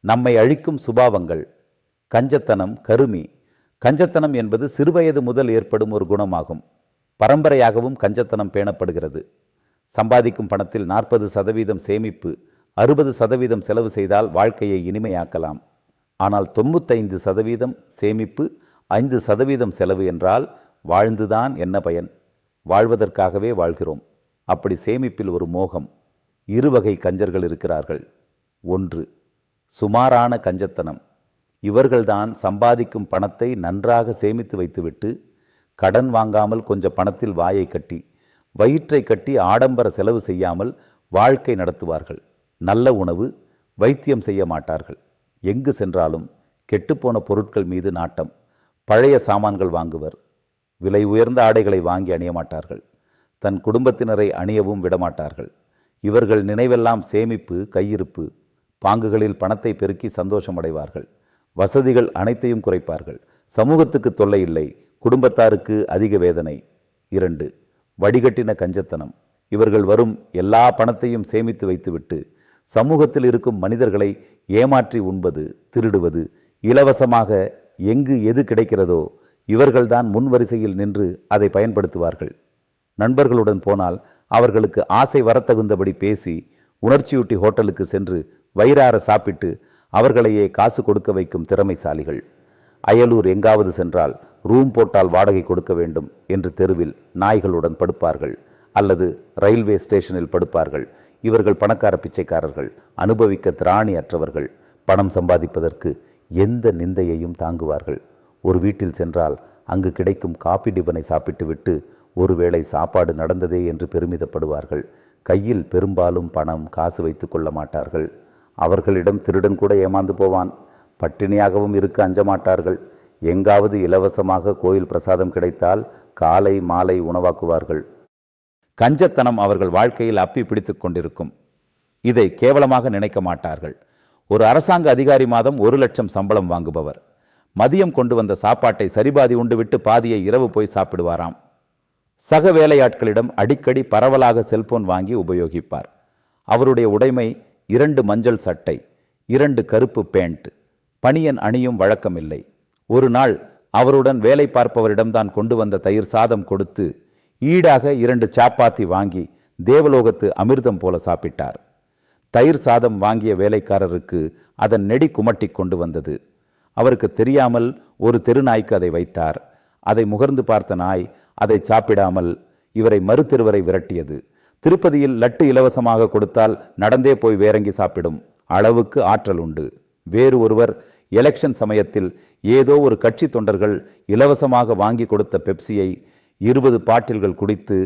நம்மை அழிக்கும் சுபாவங்கள் கஞ்சத்தனம் கருமி. கஞ்சத்தனம் என்பது சிறுவயது முதல் ஏற்படும் ஒரு குணமாகும். பரம்பரையாகவும் கஞ்சத்தனம் பேணப்படுகிறது. சம்பாதிக்கும் பணத்தில் நாற்பது சதவீதம் சேமிப்பு அறுபது சதவீதம் செலவு செய்தால் வாழ்க்கையை இனிமையாக்கலாம். ஆனால் தொண்ணூத்தைந்து சதவீதம் சேமிப்பு ஐந்து சதவீதம் செலவு என்றால் வாழ்ந்துதான் என்ன பயன்? வாழ்வதற்காகவே வாழ்கிறோம். அப்படி சேமிப்பில் ஒரு மோகம். இருவகை கஞ்சர்கள் இருக்கிறார்கள். ஒன்று சுமாரான கஞ்சத்தனம். இவர்கள்தான் சம்பாதிக்கும் பணத்தை நன்றாக சேமித்து வைத்துவிட்டு கடன் வாங்காமல் கொஞ்சம் பணத்தில் வாயை கட்டி வயிற்றை கட்டி ஆடம்பர செலவு செய்யாமல் வாழ்க்கை நடத்துவார்கள். நல்ல உணவு வைத்தியம் செய்ய மாட்டார்கள். எங்கு சென்றாலும் கெட்டுப்போன பொருட்கள் மீது நாட்டம். பழைய சாமான்கள் வாங்குவர். விலை உயர்ந்த ஆடைகளை வாங்கி அணிய மாட்டார்கள். தன் குடும்பத்தினரை அணியவும் விடமாட்டார்கள். இவர்கள் நினைவெல்லாம் சேமிப்பு கையிருப்பு பாங்குகளில் பணத்தை பெருக்கி சந்தோஷமடைவார்கள் வசதிகள் அனைத்தையும் குறைப்பார்கள். சமூகத்துக்கு தொல்லை இல்லை. குடும்பத்தாருக்கு அதிக வேதனை. இரண்டு வடிகட்டின கஞ்சத்தனம். இவர்கள் வரும் எல்லா பணத்தையும் சேமித்து வைத்துவிட்டு சமூகத்தில் இருக்கும் மனிதர்களை ஏமாற்றி உண்பது திருடுவது இலவசமாக எங்கு எது கிடைக்கிறதோ இவர்கள்தான் முன் வரிசையில் நின்று அதை பயன்படுத்துவார்கள். நண்பர்களுடன் போனால் அவர்களுக்கு ஆசை வரத்தகுந்தபடி பேசி உணர்ச்சியூட்டி ஹோட்டலுக்கு சென்று வயிறார சாப்பிட்டு அவர்களையே காசு கொடுக்க வைக்கும் திறமைசாலிகள். அயலூர் எங்காவது சென்றால் ரூம் போட்டால் வாடகை கொடுக்க வேண்டும் என்று தெருவில் நாய்களுடன் படுப்பார்கள். அல்லது ரயில்வே ஸ்டேஷனில் படுப்பார்கள். இவர்கள் பணக்கார பிச்சைக்காரர்கள் அனுபவிக்க திராணி அற்றவர்கள். பணம் சம்பாதிப்பதற்கு எந்த நிந்தையையும் தாங்குவார்கள். ஒரு வீட்டில் சென்றால் அங்கு கிடைக்கும் காப்பி டிபனை சாப்பிட்டுவிட்டு ஒருவேளை சாப்பாடு நடந்ததே என்று பெருமிதப்படுவார்கள். கையில் பெரும்பாலும் பணம் காசு வைத்து கொள்ள மாட்டார்கள். அவர்களிடம் திருடன் கூட ஏமாந்து போவான். பட்டினியாகவும் இருக்க அஞ்சமாட்டார்கள். எங்காவது இலவசமாக கோயில் பிரசாதம் கிடைத்தால் காலை மாலை உணவாக்குவார்கள். கஞ்சத்தனம் அவர்கள் வாழ்க்கையில் அப்பி பிடித்து கொண்டிருக்கும். இதை கேவலமாக நினைக்க மாட்டார்கள். ஒரு அரசாங்க அதிகாரி மாதம் ஒரு லட்சம் சம்பளம் வாங்குபவர். மதியம் கொண்டு வந்த சாப்பாட்டை சரிபாதி உண்டுவிட்டு பாதியை இரவு போய் சாப்பிடுவாராம். சக வேலையாட்களிடம் அடிக்கடி பரவலாக செல்போன் வாங்கி உபயோகிப்பார். அவருடைய உடைமை இரண்டு மஞ்சள் சட்டை இரண்டு கருப்பு பேண்ட். பணியன் அணியும் வழக்கமில்லை. ஒரு நாள் அவருடன் வேலை பார்ப்பவரிடம்தான் கொண்டு வந்த தயிர் சாதம் கொடுத்து ஈடாக இரண்டு சாப்பாத்தி வாங்கி தேவலோகத்து அமிர்தம் போல சாப்பிட்டார். தயிர் சாதம் வாங்கிய வேலைக்காரருக்கு அதன் நெடி குமட்டி கொண்டு வந்தது. அவருக்கு தெரியாமல் ஒரு தெருநாய்க்கு அதை வைத்தார். அதை முகர்ந்து பார்த்த நாய் அதை சாப்பிடாமல் இவரை மறுத்தெருவரை விரட்டியது. திருப்பதியில் லட்டு இலவசமாக கொடுத்தால் நடந்தே போய் வேறங்கி சாப்பிடும். அளவுக்கு ஆற்றல் உண்டு. வேறு ஒருவர் எலெக்ஷன் சமயத்தில் ஏதோ ஒரு கட்சி தொண்டர்கள் இலவசமாக வாங்கி கொடுத்த பெப்சியை இருபது பாட்டில்கள் குடித்து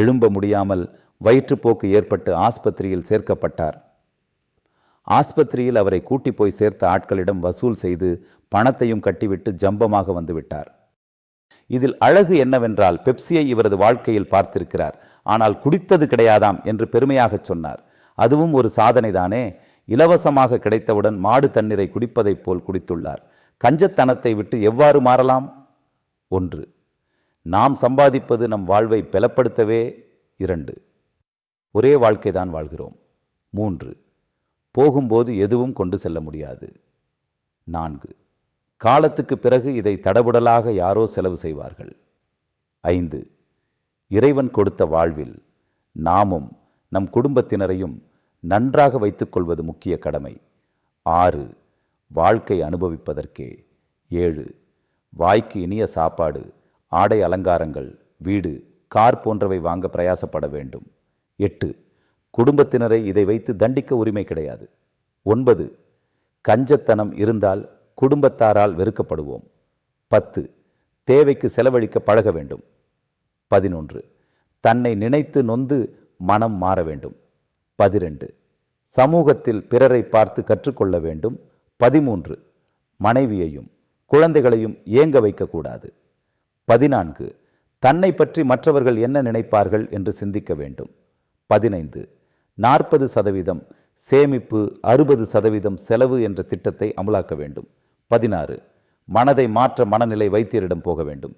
எழும்ப முடியாமல் வயிற்றுப்போக்கு ஏற்பட்டு ஆஸ்பத்திரியில் சேர்க்கப்பட்டார். ஆஸ்பத்திரியில் அவரை கூட்டி போய் சேர்த்த ஆட்களிடம் வசூல் செய்து பணத்தையும் கட்டிவிட்டு ஜம்பமாக வந்துவிட்டார் இதில் அழகு என்னவென்றால் பெப்சியை இவரது வாழ்க்கையில் பார்த்திருக்கிறார். ஆனால் குடித்தது கிடையாதாம் என்று பெருமையாகச் சொன்னார். அதுவும் ஒரு சாதனைதானே? இலவசமாக கிடைத்தவுடன் மாடு தண்ணீரை குடிப்பதைப் போல் குடித்துள்ளார். கஞ்சத்தனத்தை விட்டு எவ்வாறு மாறலாம்? ஒன்று. நாம் சம்பாதிப்பது நம் வாழ்வை பலப்படுத்தவே. இரண்டு. ஒரே வாழ்க்கைதான் வாழ்கிறோம். மூன்று. போகும்போது எதுவும் கொண்டு செல்ல முடியாது. நான்கு. காலத்துக்கு பிறகு இதை தடபுடலாக யாரோ செலவு செய்வார்கள். ஐந்து இறைவன் கொடுத்த வாழ்வில் நாமும் நம் குடும்பத்தினரையும் நன்றாக வைத்துக்கொள்வது முக்கிய கடமை. ஆறு வாழ்க்கை அனுபவிப்பதற்கே. ஏழு வாய்க்கு இனிய சாப்பாடு ஆடை அலங்காரங்கள் வீடு கார் போன்றவை வாங்க பிரயாசப்பட வேண்டும். எட்டு குடும்பத்தினரை இதை வைத்து தண்டிக்க உரிமை கிடையாது. ஒன்பது கஞ்சத்தனம் இருந்தால் குடும்பத்தாரால் வெறுக்கப்படுவோம். பத்து தேவைக்கு செலவழிக்க பழக வேண்டும். பதினொன்று தன்னை நினைத்து நொந்து மனம் மாற வேண்டும். பதிரெண்டு சமூகத்தில் பிறரை பார்த்து கற்றுக்கொள்ள வேண்டும். பதிமூன்று மனைவியையும் குழந்தைகளையும் ஏங்க வைக்கக்கூடாது பதினான்கு தன்னை பற்றி மற்றவர்கள் என்ன நினைப்பார்கள் என்று சிந்திக்க வேண்டும். பதினைந்து நாற்பது சதவீதம் சேமிப்பு அறுபது சதவீதம் செலவு என்ற திட்டத்தை அமலாக்க வேண்டும். பதினாறு. மனதை மாற்ற மனநிலை வைத்தியரிடம் போக வேண்டும்.